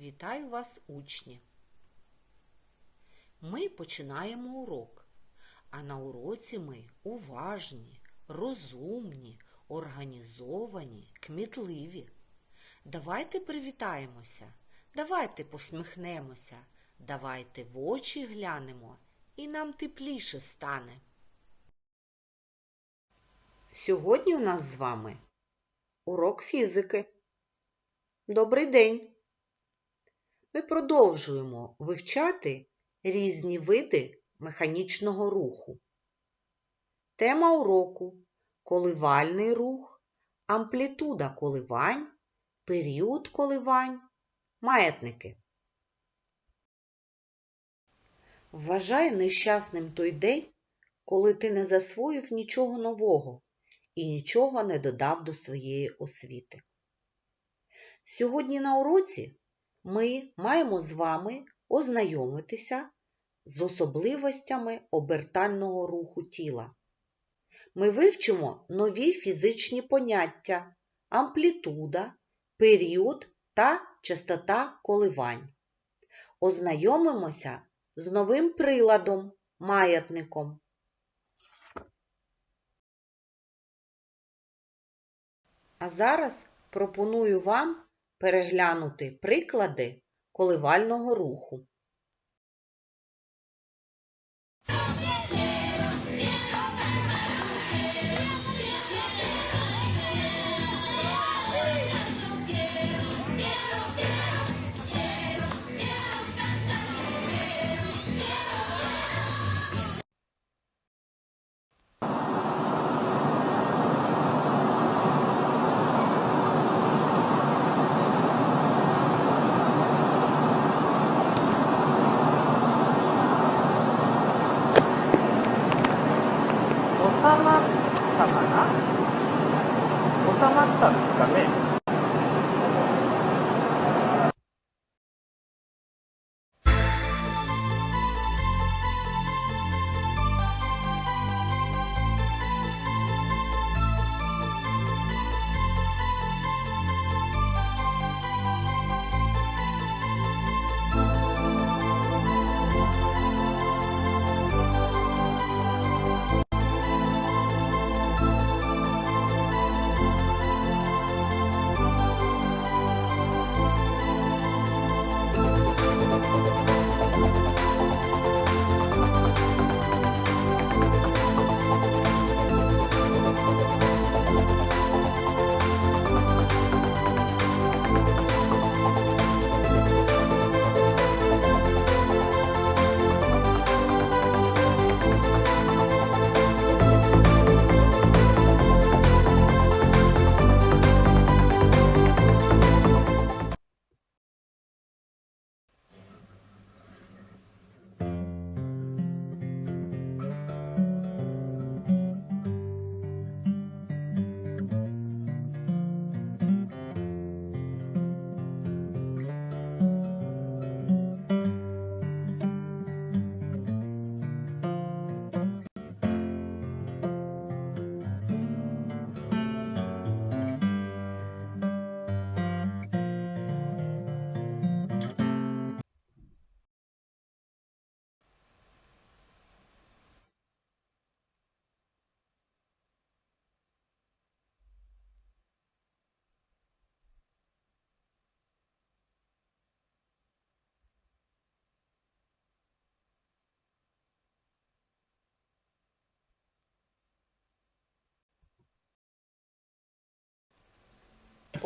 Вітаю вас, учні! Ми починаємо урок, а на уроці ми уважні, розумні, організовані, кмітливі. Давайте привітаємося, давайте посміхнемося, давайте в очі глянемо, і нам тепліше стане. Сьогодні у нас з вами урок фізики. Добрий день! Ми продовжуємо вивчати різні види механічного руху. Тема уроку коливальний рух, амплітуда коливань, період коливань, маятники. Вважай нещасним той день, коли ти не засвоїв нічого нового і нічого не додав до своєї освіти. Сьогодні на уроці ми маємо з вами ознайомитися з особливостями обертального руху тіла. Ми вивчимо нові фізичні поняття амплітуда, період та частота коливань. Ознайомимося з новим приладом маятником. А зараз пропоную вам переглянути приклади коливального руху.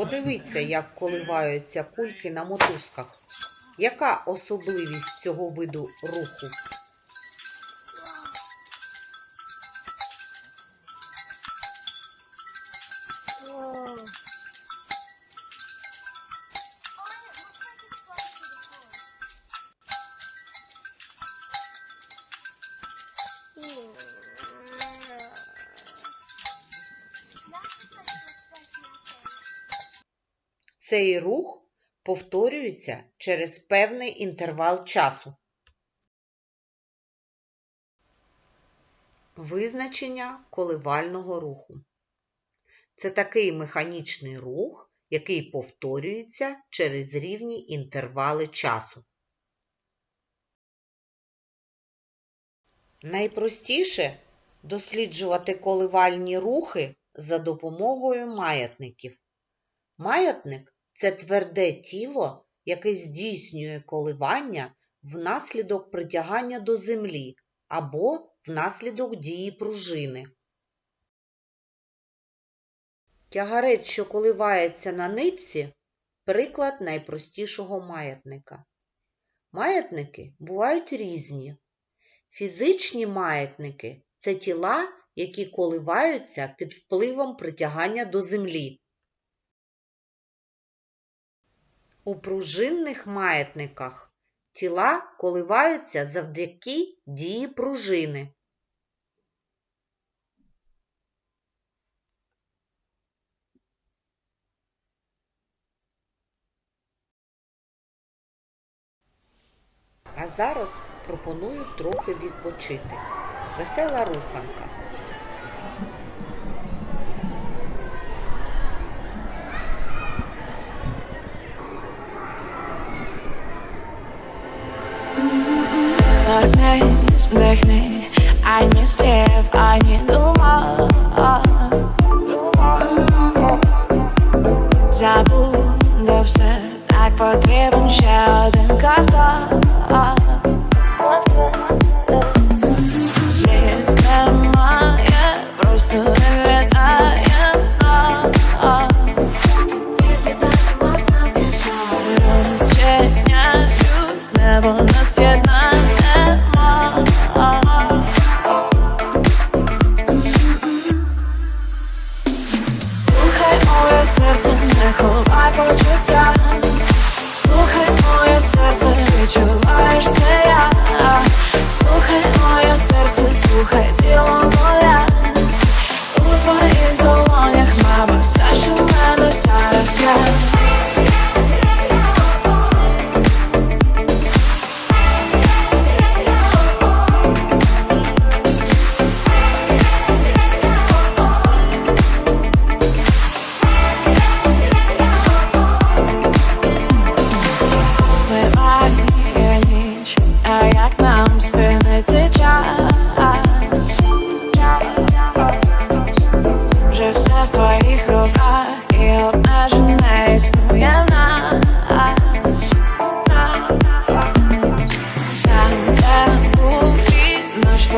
Подивіться, як коливаються кульки на мотузках. Яка особливість цього виду руху? Цей рух повторюється через певний інтервал часу. Визначення коливального руху. Це такий механічний рух, який повторюється через рівні інтервали часу. Найпростіше досліджувати коливальні рухи за допомогою маятників. Маятник це тверде тіло, яке здійснює коливання внаслідок притягання до землі або внаслідок дії пружини. Тягарець, що коливається на нитці, приклад найпростішого маятника. Маятники бувають різні. Фізичні маятники це тіла, які коливаються під впливом притягання до землі. У пружинних маятниках тіла коливаються завдяки дії пружини. А зараз пропоную трохи відпочити. Весела руханка. Вдохни, вдохни, а не слев, а не думал Забуду все, так потрібен ще один ковток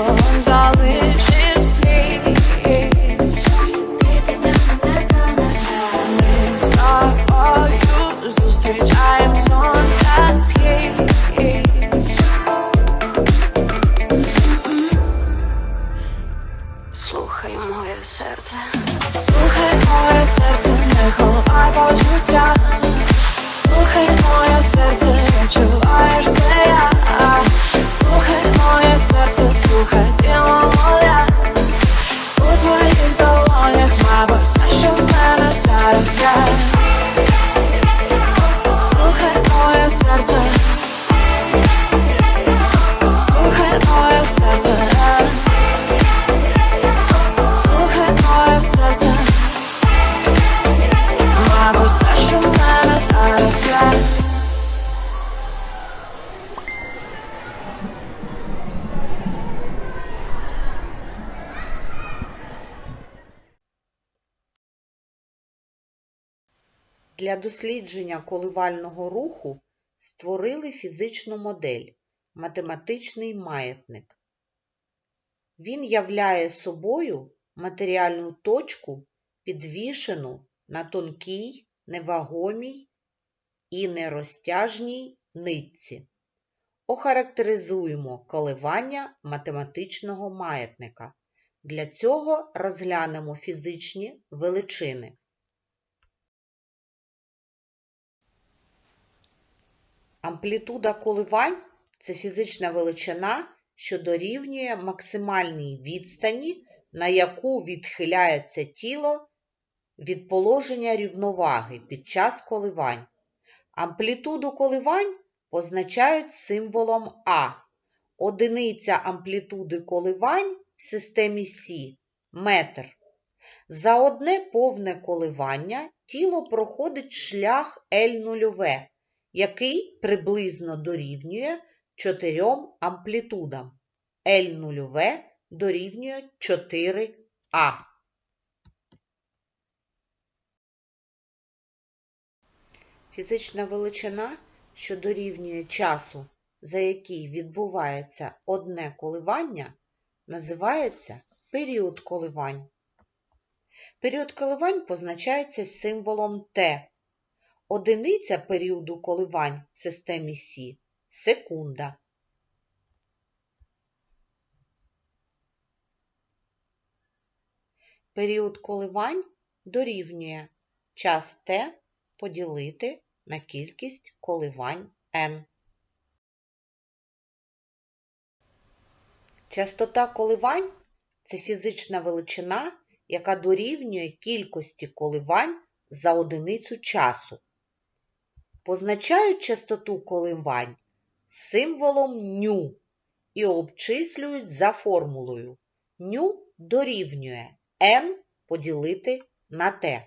він, наш Для дослідження коливального руху створили фізичну модель математичний маятник. Він являє собою матеріальну точку, підвішену на тонкій, невагомій і нерозтяжній нитці. Охарактеризуємо коливання математичного маятника. Для цього розглянемо фізичні величини. Амплітуда коливань це фізична величина, що дорівнює максимальній відстані, на яку відхиляється тіло від положення рівноваги під час коливань. Амплітуду коливань позначають символом А. Одиниця амплітуди коливань в системі Сі метр. За одне повне коливання тіло проходить шлях L0, який приблизно дорівнює 4 амплітудам. L0 дорівнює 4А. Фізична величина, що дорівнює часу, за який відбувається одне коливання, називається період коливань. Період коливань позначається символом Т. Одиниця періоду коливань в системі Сі – секунда. Період коливань дорівнює час Т поділити на кількість коливань n. Частота коливань це фізична величина, яка дорівнює кількості коливань за одиницю часу. Позначають частоту коливань символом ню і обчислюють за формулою ню дорівнює n поділити на t.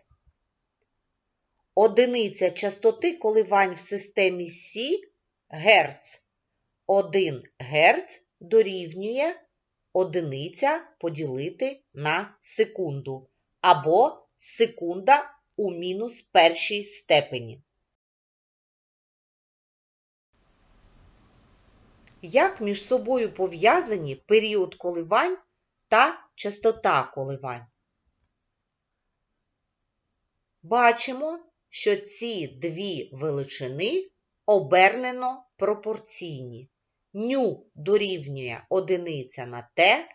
Одиниця частоти коливань в системі Сі Герц. 1 Герц дорівнює одиниця поділити на секунду або секунда у мінус першій степені. Як між собою пов'язані період коливань та частота коливань? Бачимо, що ці дві величини обернено пропорційні. Ню дорівнює одиниця на Т,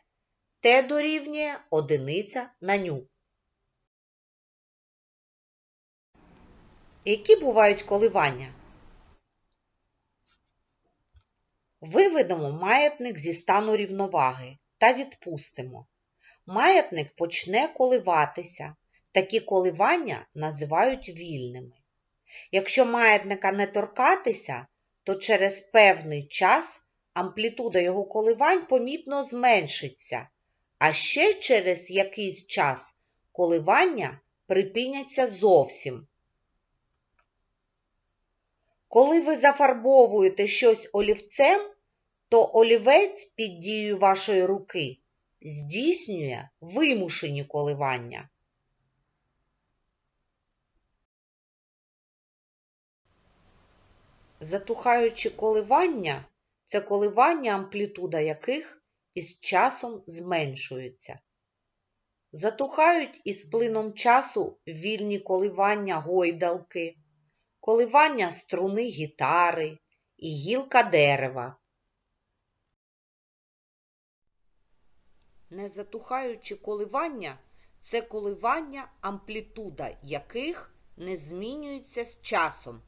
Т дорівнює одиниця на ню. Які бувають коливання? Виведемо маятник зі стану рівноваги та відпустимо. Маятник почне коливатися. Такі коливання називають вільними. Якщо маятника не торкатися, то через певний час амплітуда його коливань помітно зменшиться, а ще через якийсь час коливання припиняться зовсім. Коли ви зафарбовуєте щось олівцем, то олівець під дією вашої руки здійснює вимушені коливання. Затухаючі коливання це коливання, амплітуда яких із часом зменшується. Затухають із плином часу вільні коливання гойдалки, коливання струни гітари і гілка дерева. Незатухаючі коливання це коливання, амплітуда яких не змінюється з часом.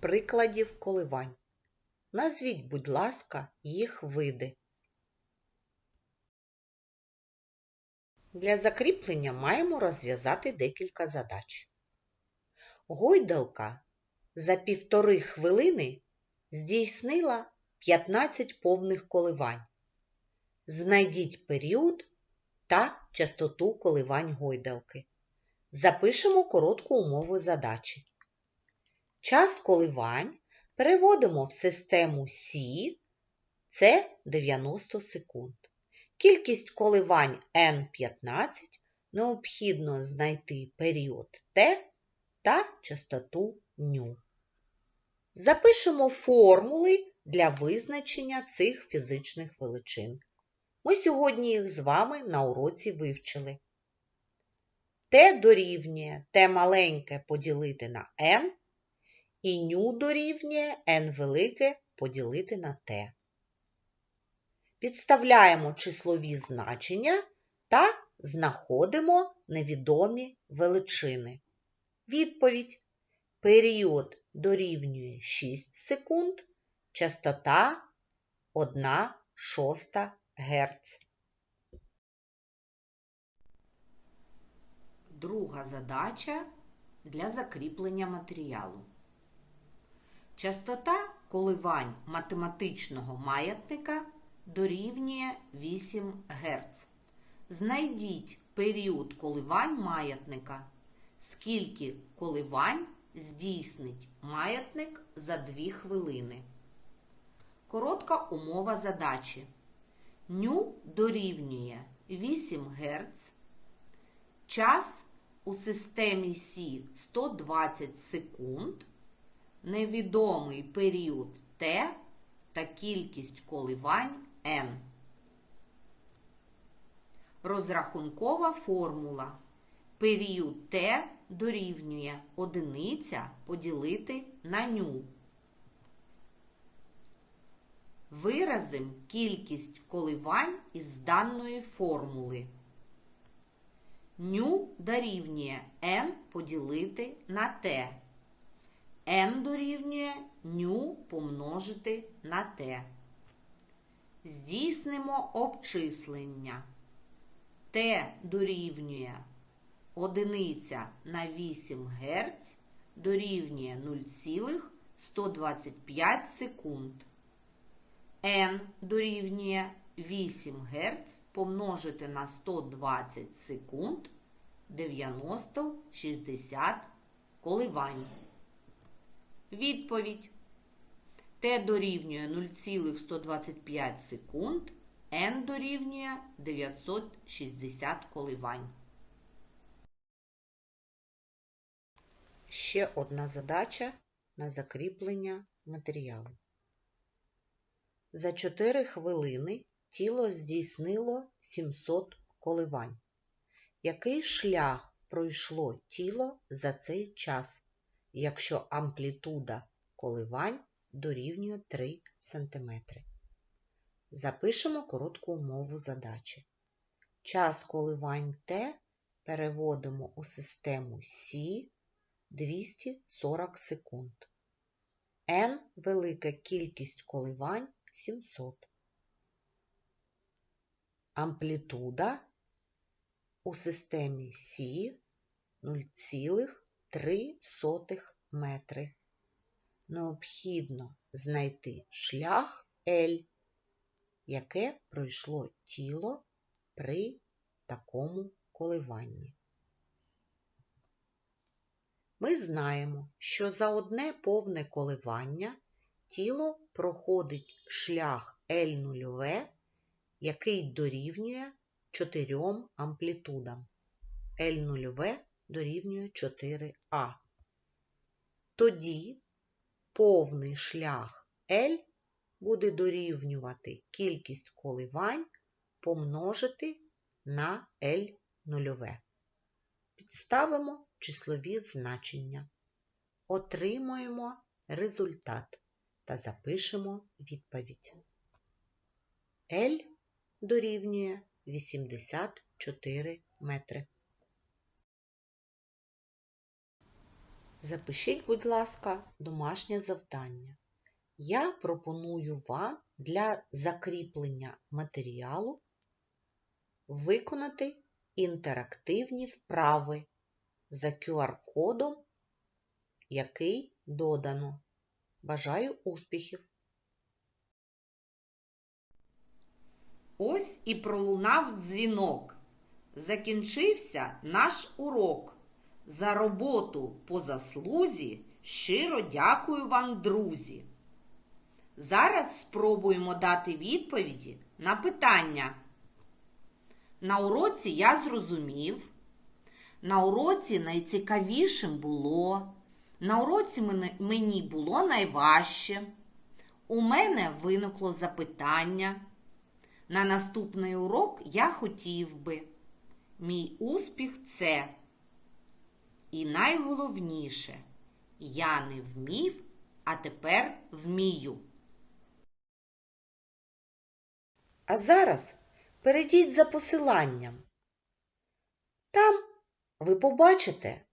Прикладів коливань. Назвіть, будь ласка, їх види. Для закріплення маємо розв'язати декілька задач. Гойдалка за півтори хвилини здійснила 15 повних коливань. Знайдіть період та частоту коливань гойдалки. Запишемо коротку умову задачі. Час коливань Переводимо в систему Сі, це 90 секунд. Кількість коливань N15 необхідно знайти період Т та частоту ню. Запишемо формули для визначення цих фізичних величин. Ми сьогодні їх з вами на уроці вивчили. Т дорівнює Т маленьке поділити на n, і ню дорівнює n велике поділити на t. Підставляємо числові значення та знаходимо невідомі величини. Відповідь. Період дорівнює 6 секунд, частота 1 шоста Гц. Друга задача для закріплення матеріалу. Частота коливань математичного маятника дорівнює 8 Гц. Знайдіть період коливань маятника. Скільки коливань здійснить маятник за 2 хвилини. Коротка умова задачі. Ню дорівнює 8 Гц. Час у системі Сі 120 секунд. Невідомий період Т та кількість коливань N. Розрахункова формула. Період Т дорівнює одиниця поділити на ню. Виразим кількість коливань із даної формули. Ню дорівнює n поділити на t. n дорівнює ню помножити на t. Здійснимо обчислення. t дорівнює 1 на 8 Гц дорівнює 0,125 секунд. n дорівнює 8 Гц помножити на 120 секунд 90-60 коливань. Відповідь. Т дорівнює 0,125 секунд, N дорівнює 960 коливань. Ще одна задача на закріплення матеріалу. За 4 хвилини тіло здійснило 700 коливань. Який шлях пройшло тіло за цей час, якщо амплітуда коливань дорівнює 3 см? Запишемо коротку умову задачі. Час коливань Т переводимо у систему Сі 240 секунд. N велика кількість коливань 700. Амплітуда у системі Сі 0,3 метри. Необхідно знайти шлях L, яке пройшло тіло при такому коливанні. Ми знаємо, що за одне повне коливання тіло проходить шлях L0, який дорівнює 4 амплітудам. L0 дорівнює 4А. Тоді повний шлях L буде дорівнювати кількість коливань помножити на L0. Підставимо числові значення. Отримуємо результат та запишемо відповідь. L дорівнює 84 метри. Запишіть, будь ласка, домашнє завдання. Я пропоную вам для закріплення матеріалу виконати інтерактивні вправи за QR-кодом, який додано. Бажаю успіхів! Ось і пролунав дзвінок. Закінчився наш урок. За роботу по заслузі Щиро дякую вам, друзі. Зараз спробуємо дати відповіді на питання. На уроці я зрозумів. На уроці найцікавішим було. На уроці мені було найважче. У мене виникло запитання. На наступний урок я хотів би. Мій успіх це. І найголовніше, я не вмів, а тепер вмію. А зараз перейдіть за посиланням. Там ви побачите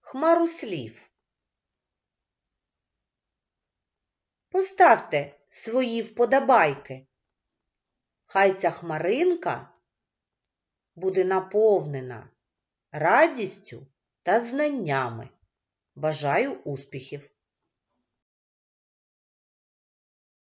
хмару слів. Поставте свої вподобайки. Хай ця хмаринка буде наповнена радістю та знаннями. Бажаю успіхів!